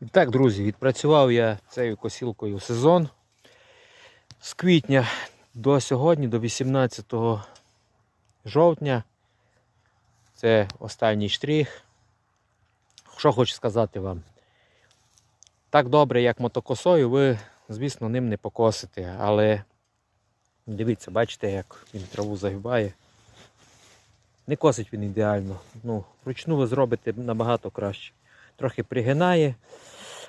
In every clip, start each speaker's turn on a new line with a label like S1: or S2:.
S1: І так, друзі, відпрацював я цією косілкою сезон. З квітня до сьогодні, до 18 жовтня. Це останній штрих. Що хочу сказати вам. Так добре, як мотокосою, ви, звісно, ним не покосите, але дивіться, бачите, як він траву загибає. Не косить він ідеально. Ну, вручну ви зробите набагато краще. Трохи пригинає.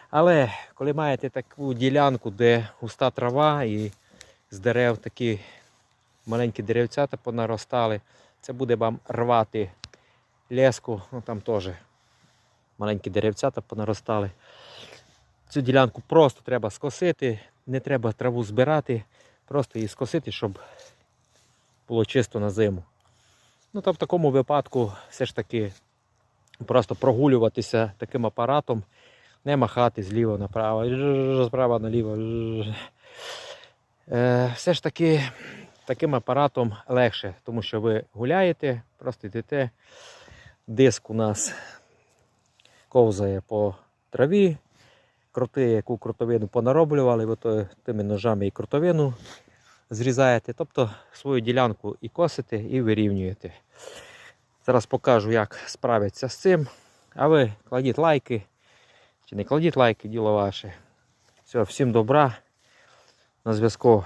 S1: Але коли маєте таку ділянку, де густа трава і з дерев такі маленькі деревцята понаростали, це буде вам рвати леску, ну там теж маленькі деревцята понаростали. Цю ділянку просто треба скосити, не треба траву збирати, просто її скосити, щоб було чисто на зиму. Ну, то в такому випадку все ж таки просто прогулюватися таким апаратом, не махати зліва направо, справа наліво. Е, Все ж таки таким апаратом легше, тому що ви гуляєте, просто йдете. Диск у нас ковзає по траві, крути, яку крутовину понароблювали, ви то тими ножами і крутовину зрізаєте, тобто свою ділянку і косите, і вирівнюєте. Зараз покажу, як справитися з цим. А ви кладіть лайки. Чи не кладіть лайки, діло ваше. Все, всім добра. На зв'язку.